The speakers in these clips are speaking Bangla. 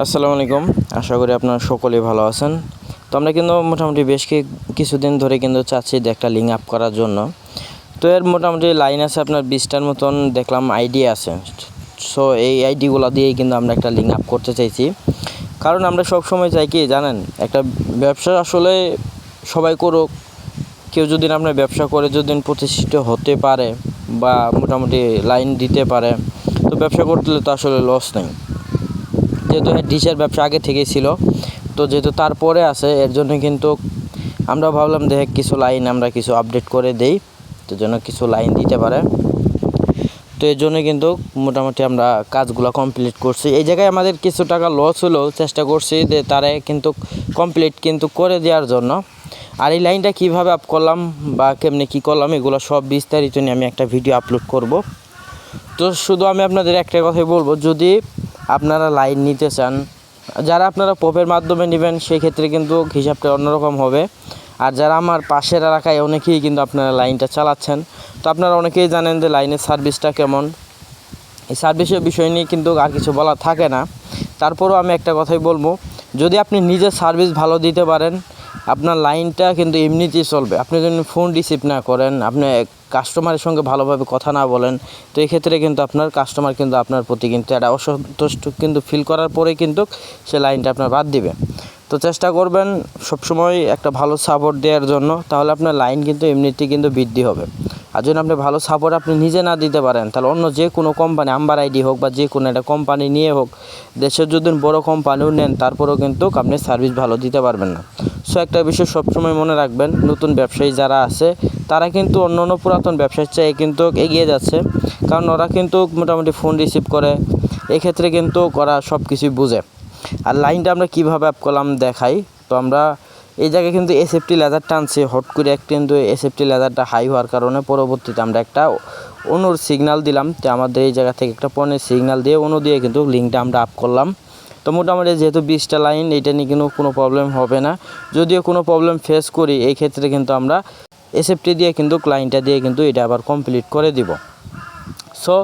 আসসালামু আলাইকুম। আশা করি আপনারা সকলেই ভালো আছেন। তো আমরা কিন্তু মোটামুটি বেশ কিছুদিন ধরে কিন্তু চাচ্ছি একটা লিঙ্ক আপ করার জন্য। তো এর মোটামুটি লাইন আছে আপনার বিশটার মতন দেখলাম আইডি আছে। সো এই আইডিগুলো দিয়েই কিন্তু আমরা একটা লিঙ্ক আপ করতে চাইছি। কারণ আমরা সব সময় চাই কি জানেন, একটা ব্যবসা আসলে সবাই করুক। কেউ যদি আপনার ব্যবসা করে যদি প্রতিষ্ঠিত হতে পারে বা মোটামুটি লাইন দিতে পারে, তো ব্যবসা করতে তো আসলে লস নেই। যেহেতু ডিশের ব্যবসা আগে থেকেই ছিল, তো যেহেতু তারপরে আছে, এর জন্য কিন্তু আমরা ভাবলাম দেখ কিছু লাইন আমরা কিছু আপডেট করে দেই, তো যেন কিছু লাইন দিতে পারে। তো এর জন্য কিন্তু মোটামুটি আমরা কাজগুলো কমপ্লিট করছি। এই জায়গায় আমাদের কিছু টাকা লস হলেও চেষ্টা করছি যে তারা কিন্তু কমপ্লিট কিন্তু করে দেওয়ার জন্য। আর এই লাইনটা কীভাবে আপ করলাম বা কেমনি কী করলাম, এগুলো সব বিস্তারিত নিয়ে আমি একটা ভিডিও আপলোড করব। তো শুধু আমি আপনাদের একটা কথাই বলব, যদি আপনারা লাইন নিতে চান, যারা আপনারা পোপের মাধ্যমে নেবেন, সেক্ষেত্রে কিন্তু হিসাবটা অন্যরকম হবে। আর যারা আমার পাশের এলাকায়, অনেকেই কিন্তু আপনারা লাইনটা চালাচ্ছেন। তো আপনারা অনেকেই জানেন যে লাইনের সার্ভিসটা কেমন। এই সার্ভিসের বিষয় নিয়ে কিন্তু আর কিছু বলা থাকে না। তারপরও আমি একটা কথাই বলব, যদি আপনি নিজের সার্ভিস ভালো দিতে পারেন আপনার লাইনটা কিন্তু এমনিতেই চলবে। আপনি যদি ফোন রিসিভ না করেন, আপনি কাস্টমারের সঙ্গে ভালোভাবে কথা না বলেন, তো এই ক্ষেত্রে কিন্তু আপনার কাস্টমার কিন্তু আপনার প্রতি কিন্তু একটা অসন্তুষ্ট কিন্তু ফিল করার পরে কিন্তু সে লাইনটা আপনার বাদ দিবে। তো চেষ্টা করবেন সবসময় একটা ভালো সাপোর্ট দেওয়ার জন্য, তাহলে আপনার লাইন কিন্তু এমনিতেই কিন্তু বৃদ্ধি হবে। আর যদি আপনি ভালো সাপোর্ট আপনি নিজে না দিতে পারেন, তাহলে অন্য যে কোনো কোম্পানি আম্বার আইডি হোক বা যে কোনো একটা কোম্পানি নিয়ে হোক, দেশের যদি বড় কোম্পানিও নেন, তারপরেও কিন্তু আপনি সার্ভিস ভালো দিতে পারবেন না। সো একটা বিষয় সবসময় মনে রাখবেন, নতুন ব্যবসায়ী যারা আছে, তারা কিন্তু অন্য অন্য পুরাতন ব্যবসার চেয়ে কিন্তু এগিয়ে যাচ্ছে। কারণ ওরা কিন্তু মোটামুটি ফোন রিসিভ করে, এক্ষেত্রে কিন্তু ওরা সব কিছুই বুঝে। আর লাইনটা আমরা কীভাবে অ্যাপ করলাম দেখাই, তো আমরা এই জায়গায় কিন্তু এসএফটি লেদার টানছি। হট করে এক কিন্তু এসএফটি লেদারটা হাই হওয়ার কারণে পরবর্তীতে আমরা একটা অনুর সিগনাল দিলাম। তো আমাদের এই জায়গা থেকে একটা পনেরো সিগনাল দিয়ে অনু দিয়ে কিন্তু লিঙ্কটা আমরা আপ করলাম। তো মোটামুটি যেহেতু বিশটা লাইন এটা নিয়ে কিন্তু কোনো প্রবলেম হবে না। যদিও কোনো প্রবলেম ফেস করি, এই ক্ষেত্রে কিন্তু আমরা এসএফটি দিয়ে কিন্তু লাইনটা দিয়ে কিন্তু এটা আবার কমপ্লিট করে দিব। সো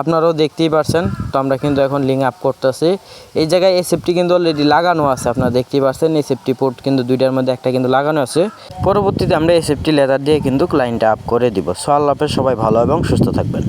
আপনারাও দেখতেই পারছেন। তো আমরা কিন্তু এখন লিঙ্ক আপ করতেছি। এই জায়গায় এসএফটি কিন্তু অলরেডি লাগানো আছে, আপনারা দেখতেই পারছেন। এসএফটি পোর্ট কিন্তু দুইটার মধ্যে একটা কিন্তু লাগানো আছে। পরবর্তীতে আমরা এসএফটি লেদার দিয়ে কিন্তু ক্লাইনটা আপ করে দিব। সো আল্লাপের সবাই ভালো এবং সুস্থ থাকবেন।